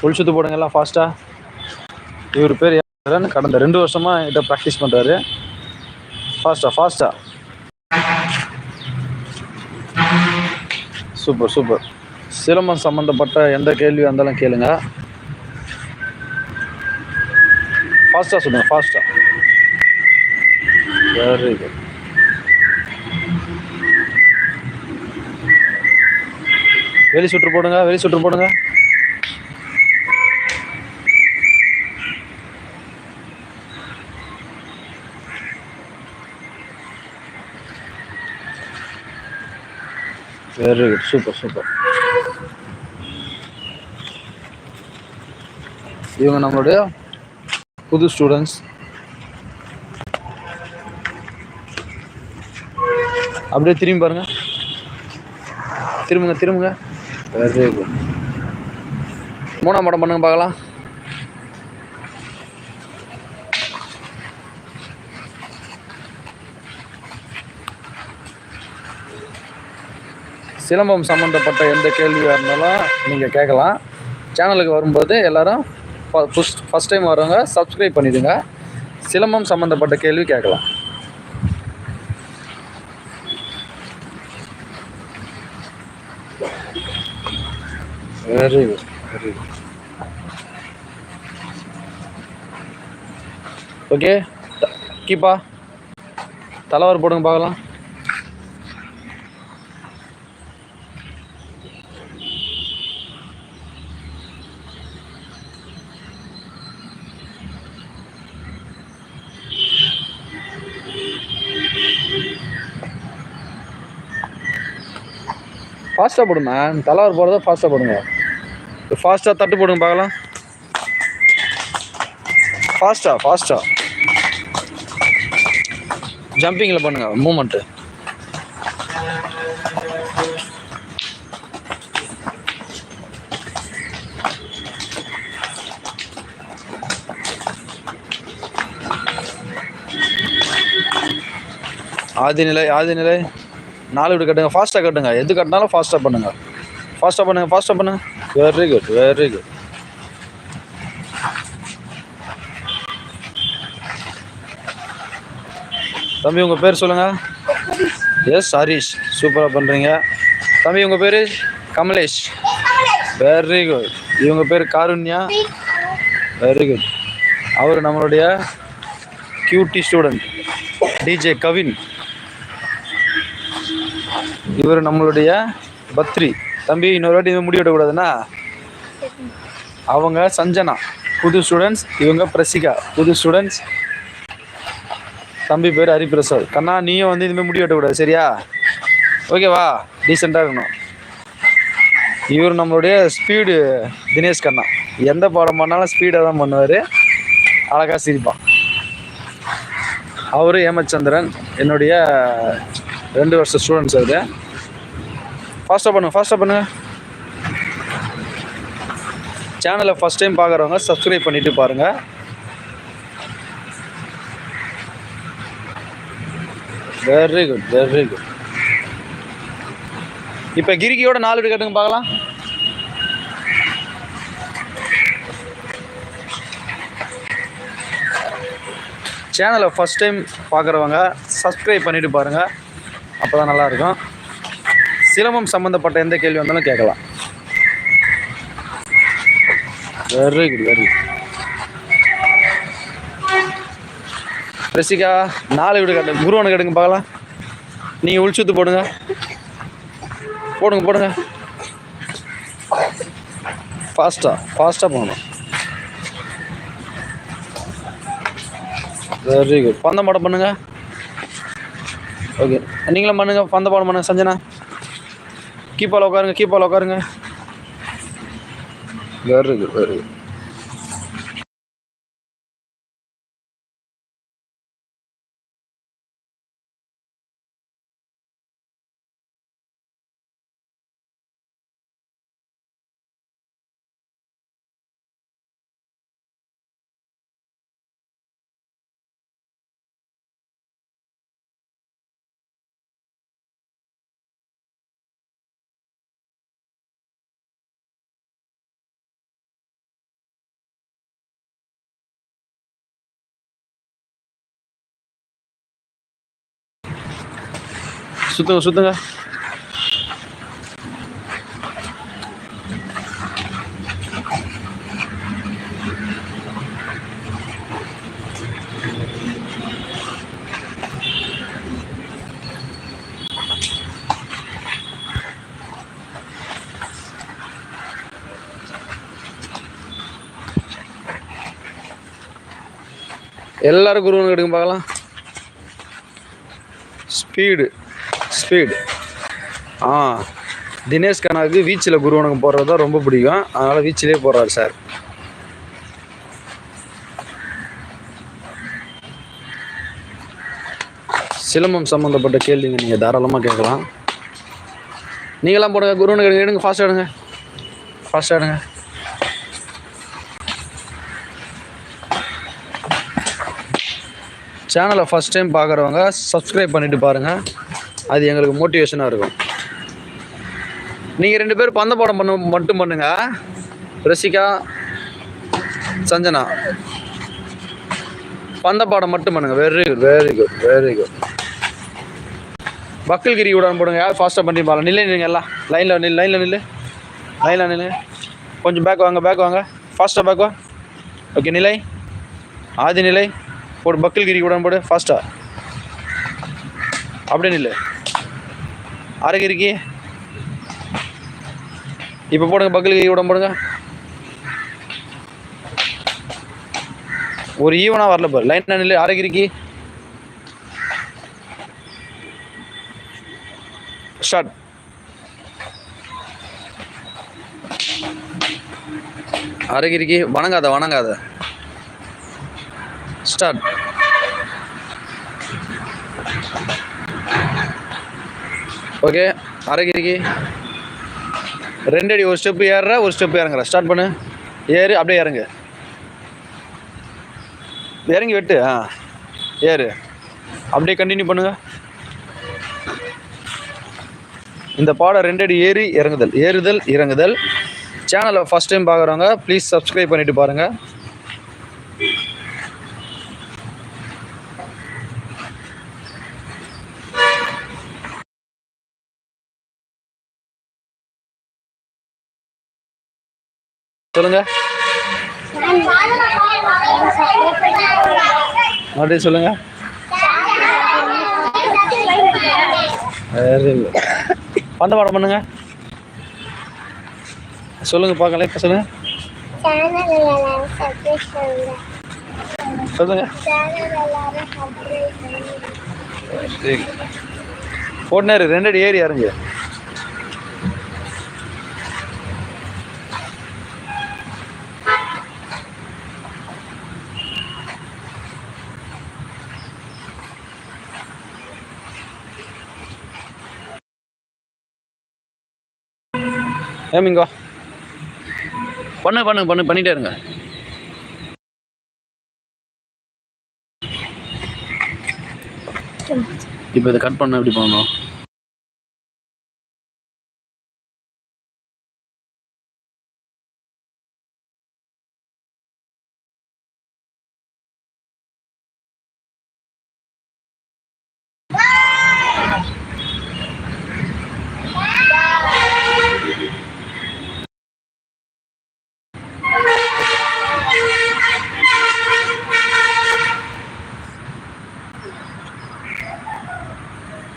Full சுத்து போடுங்க எல்லாம் ஃபாஸ்ட்டாக இவர் பேர் யாருன்னு கடந்த ரெண்டு வருஷமாக என்கிட்ட ப்ராக்டிஸ் பண்ணுறாரு ஃபாஸ்ட்டாக ஃபாஸ்ட்டாக சூப்பர் சூப்பர் சிலம்பம் சம்மந்தப்பட்ட எந்த கேள்வியாக இருந்தாலும் கேளுங்க. ஃபாஸ்ட்டாக சொல்லுங்கள் ஃபாஸ்ட்டாக வெரி குட் வெளி சுற்று போடுங்க வெளி சுற்று போடுங்க. வெரி குட் சூப்பர் சூப்பர் இவங்க நம்மளுடைய புது ஸ்டூடெண்ட்ஸ் அப்படியே திரும்பி பாருங்க. திரும்புங்க திரும்புங்க. வெரி குட் மூணாம் படம் பண்ணுங்க பார்க்கலாம். சிலம்பம் சம்மந்தப்பட்ட எந்த கேள்வியாக இருந்தாலும் நீங்கள் கேட்கலாம். சேனலுக்கு வரும்போது எல்லாரும் ஃபஸ்ட் டைம் வரவங்க சப்ஸ்கிரைப் பண்ணிடுங்க. சிலம்பம் சம்மந்தப்பட்ட கேள்வி கேட்கலாம். Very good very good okay கீப்பா தலைவர் போடுங்க பார்க்கலாம். ஃபாஸ்ட்டாக போடுமா? தலைவர் போகிறத ஃபாஸ்ட்டாக போடுங்க. ஃபாஸ்ட்டாக தட்டு போடுங்க பார்க்கலாம். ஃபாஸ்ட்டாக ஃபாஸ்ட்டாக ஜம்பிங்கில் பண்ணுங்க மூமெண்ட்டு ஆதி நிலை ஆதி நாலு வீடு கட்டுங்க. ஃபாஸ்ட்டாக கட்டுங்க. எது கட்டினாலும் ஃபாஸ்ட்டாக பண்ணுங்கள் ஃபாஸ்ட்டாக பண்ணுங்கள் ஃபாஸ்ட்டாக பண்ணுங்கள் வெரி குட் வெரி குட் தம்பி உங்கள் பேர் சொல்லுங்கள் எஸ் ஹரிஷ் சூப்பராக பண்ணுறீங்க தம்பி உங்கள் பேர்? கமலேஷ். வெரி குட் இவங்க பேர் காருண்யா. வெரி குட் அவர் நம்மளுடைய கியூட்டி ஸ்டூடெண்ட் டிஜே கவின் இவர் நம்மளுடைய பத்ரி. தம்பி இன்னொரு வாட்டி இது முடி விடக்கூடாதுன்னா? அவங்க சஞ்சனா புது ஸ்டூடெண்ட்ஸ் இவங்க பிரசிகா புது ஸ்டூடெண்ட்ஸ் தம்பி பேர் ஹரிபிரசாத். கண்ணா நீயும் வந்து இதுமாதிரி முடி வெட்டக்கூடாது சரியா? ஓகேவா டீசெண்டாக இருக்கணும். இவர் நம்மளுடைய ஸ்பீடு தினேஷ் கண்ணா. எந்த பாடம் பண்ணாலும் ஸ்பீடாக தான் பண்ணுவார். அழகாக சிரிப்பான். அவர் ஹேமச்சந்திரன் என்னுடைய ரெண்டு வருஷம் ஸ்டூடெண்ட்ஸ் அது. ஃபாஸ்ட்டாக பண்ணுங்கள் ஃபாஸ்ட்டாக பண்ணுங்க. சேனலை ஃபஸ்ட் டைம் பார்க்குறவங்க சப்ஸ்கிரைப் பண்ணிவிட்டு பாருங்கள் வெரி குட் வெரி குட் இப்போ கிரிக்கியோட நாலு வீடு கட்டுங்க பார்க்கலாம். சேனலை ஃபஸ்ட் டைம் பார்க்குறவங்க சப்ஸ்கிரைப் பண்ணிவிட்டு பாருங்கள் அப்போ தான் நல்லாயிருக்கும். சிரமம் சம்மந்தப்பட்ட எந்த கேள்வி வந்தாலும் கேட்கலாம். வெரி குட் வெரி குட் ரசிகா நாலு வீடு கட்டு குருவனுக்கு எடுங்க பார்க்கலாம். நீங்கள் உள்சுத்து போடுங்க. போடுங்க போடுங்க. ஃபாஸ்ட்டாக ஃபாஸ்ட்டாக போகணும் வெரி குட் பந்தம் மாடம் பண்ணுங்கள் ஓகே. நீங்களும் பண்ணுங்கள் பந்த பாடம் பண்ணுங்கள் சஞ்சனா. கீப்பால் உட்காருங்க கீப்பால் உட்காருங்க. வேறு குட் வெரி சுத்துங்க சுத்துங்க எல்லாரும் குருவனுக்கு எடுங்க பார்க்கலாம். ஸ்பீடு ஸ்பீடு ஆ தினேஷ் கண்ணாவுக்கு வீச்சில் குருவனுக்கு போடுறது தான் ரொம்ப பிடிக்கும். அதனால் வீச்சிலே போடுறாரு சார். சிலம்பம் சம்மந்தப்பட்ட கேள்விங்க நீங்கள் தாராளமாக கேட்கலாம். நீங்களாம் போடுங்க குருவனுக்கு எடுங்க எடுங்க ஃபாஸ்ட்டாக எடுங்க. ஃபாஸ்ட்டாக எடுங்க. சேனலை ஃபஸ்ட் டைம் பார்க்குறவங்க சப்ஸ்கிரைப் பண்ணிவிட்டு பாருங்கள் அது எங்களுக்கு மோட்டிவேஷனாக இருக்கும். நீங்கள் ரெண்டு பேரும் பந்த பாடம் பண்ண மட்டும் பண்ணுங்க. ரசிகா சஞ்சனா. பந்த பாடம் மட்டும் பண்ணுங்க. Very good very good very good பக்கல்கிரி உடன் போடுங்க. யார் ஃபாஸ்ட்டாக பண்ணி பாருங்க. நில்லை நீங்கள் எல்லாம். லைனில் நில் லைனில் நில்லு. லைனில் நில் கொஞ்சம் பேக் வாங்க பேக் வாங்க. ஃபாஸ்ட்டாக பேக் வா. ஓகே நிலை. ஆதி நிலை. போடு பக்கல்கிரி உடன் போடு. ஃபாஸ்ட்டாக அப்படியே நில்லு. அரகிரிக்கு இப்போ போடுங்க பக்கல்கிரி விட போடுங்க. ஒரு ஈவனாக வரல பாரு. லைன் நில்லு அரகிரிக்கு ஸ்டார்ட் அரகிரிக்கு வணங்காத வணங்காத. ஸ்டார்ட் ஓகே அரைகிரிக்கு ரெண்டு அடி ஒரு ஸ்டெப்பு ஏறுற ஒரு ஸ்டெப்பு இறங்குற. ஸ்டார்ட் பண்ணு. ஏறு அப்படியே இறங்கு. இறங்கி வெட்டு ஆ. ஏறு. அப்படியே கண்டினியூ பண்ணுங்க. இந்த பாடம் ரெண்டு அடி ஏறி இறங்குதல். ஏறுதல் இறங்குதல். சேனலை ஃபஸ்ட் டைம் பார்க்குறவங்க ப்ளீஸ் சப்ஸ்கிரைப் பண்ணிவிட்டு பாருங்கள் சொல்லுங்க. மறுபடியும் சொல்லுங்க. பந்த பாடம் பண்ணுங்க. சொல்லுங்க பார்க்கலாம். இப்போ சொல்லுங்க. சொல்லுங்க. போட்டு ரெண்டு அடி ஏறி இறங்கு. ஏமிங்கோ பண்ணு பண்ணு பண்ணு பண்ணிட்டே இருங்க. இப்போ இதை கட் பண்ண எப்படி பண்ணணும்?